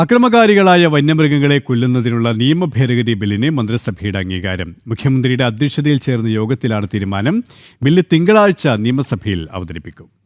അക്രമകാരികളായ വന്യമൃഗങ്ങളെ കൊല്ലുന്നതിനുള്ള നിയമ ഭേദഗതി ബില്ലിന് മന്ത്രിസഭയുടെ അംഗീകാരം. മുഖ്യമന്ത്രിയുടെ അധ്യക്ഷതയിൽ ചേർന്ന യോഗത്തിലാണ് തീരുമാനം. ബില്ല് തിങ്കളാഴ്ച നിയമസഭയിൽ അവതരിപ്പിക്കും.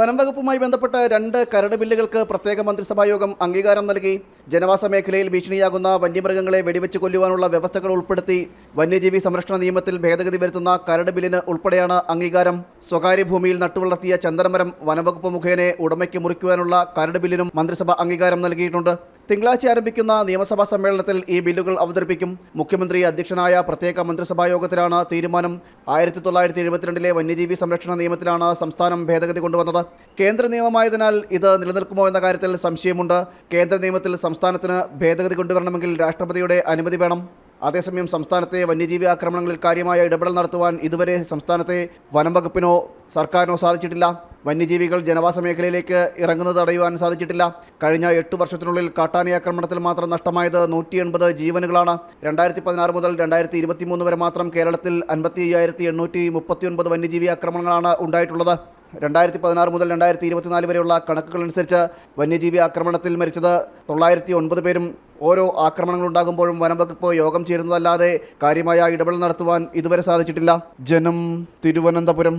വനം വകുപ്പുമായി ബന്ധപ്പെട്ട് രണ്ട് കരട് ബില്ലുകൾക്ക് പ്രത്യേക മന്ത്രിസഭാ യോഗം അംഗീകാരം നൽകി. ജനവാസ മേഖലയിൽ ഭീഷണിയാകുന്ന വന്യമൃഗങ്ങളെ വെടിവെച്ച് കൊല്ലുവാനുള്ള വ്യവസ്ഥകൾ ഉൾപ്പെടുത്തി വന്യജീവി സംരക്ഷണ നിയമത്തിൽ ഭേദഗതി വരുത്തുന്ന കരട് ബില്ലിന് ഉൾപ്പെടെയാണ് അംഗീകാരം. സ്വകാര്യ ഭൂമിയിൽ നട്ടുവളർത്തിയ ചന്ദനമരം വനംവകുപ്പ് മുഖേന ഉടമയ്ക്ക് മുറിക്കുവാനുള്ള കരട് ബില്ലിനും മന്ത്രിസഭ അംഗീകാരം നൽകിയിട്ടുണ്ട്. തിങ്കളാഴ്ച ആരംഭിക്കുന്ന നിയമസഭാ സമ്മേളനത്തിൽ ഈ ബില്ലുകൾ അവതരിപ്പിക്കും. മുഖ്യമന്ത്രി അധ്യക്ഷനായ പ്രത്യേക മന്ത്രിസഭാ യോഗത്തിലാണ് തീരുമാനം. ആയിരത്തി തൊള്ളായിരത്തി എഴുപത്തിരണ്ടിലെ വന്യജീവി സംരക്ഷണ നിയമത്തിലാണ് സംസ്ഥാനം ഭേദഗതി കൊണ്ടുവന്നത്. കേന്ദ്ര നിയമമായതിനാൽ ഇത് നിലനിൽക്കുമോ എന്ന കാര്യത്തിൽ സംശയമുണ്ട്. കേന്ദ്ര നിയമത്തിൽ സംസ്ഥാനത്തിന് ഭേദഗതി കൊണ്ടുവരണമെങ്കിൽ രാഷ്ട്രപതിയുടെ അനുമതി വേണം. അതേസമയം സംസ്ഥാനത്തെ വന്യജീവി ആക്രമണങ്ങളിൽ കാര്യമായ ഇടപെടൽ നടത്തുവാൻ ഇതുവരെ സംസ്ഥാനത്തെ വനം വകുപ്പിനോ സർക്കാരിനോ സാധിച്ചിട്ടില്ല. വന്യജീവികൾ ജനവാസ മേഖലയിലേക്ക് ഇറങ്ങുന്നത് തടയുവാൻ സാധിച്ചിട്ടില്ല. കഴിഞ്ഞ എട്ട് വർഷത്തിനുള്ളിൽ കാട്ടാന ആക്രമണത്തിൽ മാത്രം നഷ്ടമായത് നൂറ്റി എൺപത് ജീവനുകളാണ്. രണ്ടായിരത്തി പതിനാറ് മുതൽ രണ്ടായിരത്തി ഇരുപത്തി മൂന്ന് വരെ മാത്രം കേരളത്തിൽ അൻപത്തി അയ്യായിരത്തി എണ്ണൂറ്റി മുപ്പത്തി ഒൻപത് വന്യജീവി ആക്രമണങ്ങളാണ് ഉണ്ടായിട്ടുള്ളത്. രണ്ടായിരത്തി പതിനാറ് മുതൽ രണ്ടായിരത്തി ഇരുപത്തിനാല് വരെയുള്ള കണക്കുകൾ അനുസരിച്ച് വന്യജീവി ആക്രമണത്തിൽ മരിച്ചത് തൊള്ളായിരത്തി ഒൻപത് പേരും. ഓരോ ആക്രമണങ്ങൾ ഉണ്ടാകുമ്പോഴും വനംവകുപ്പ് യോഗം ചേരുന്നതല്ലാതെ കാര്യമായ ഇടപെടൽ നടത്തുവാൻ ഇതുവരെ സാധിച്ചിട്ടില്ല. ജനം തിരുവനന്തപുരം.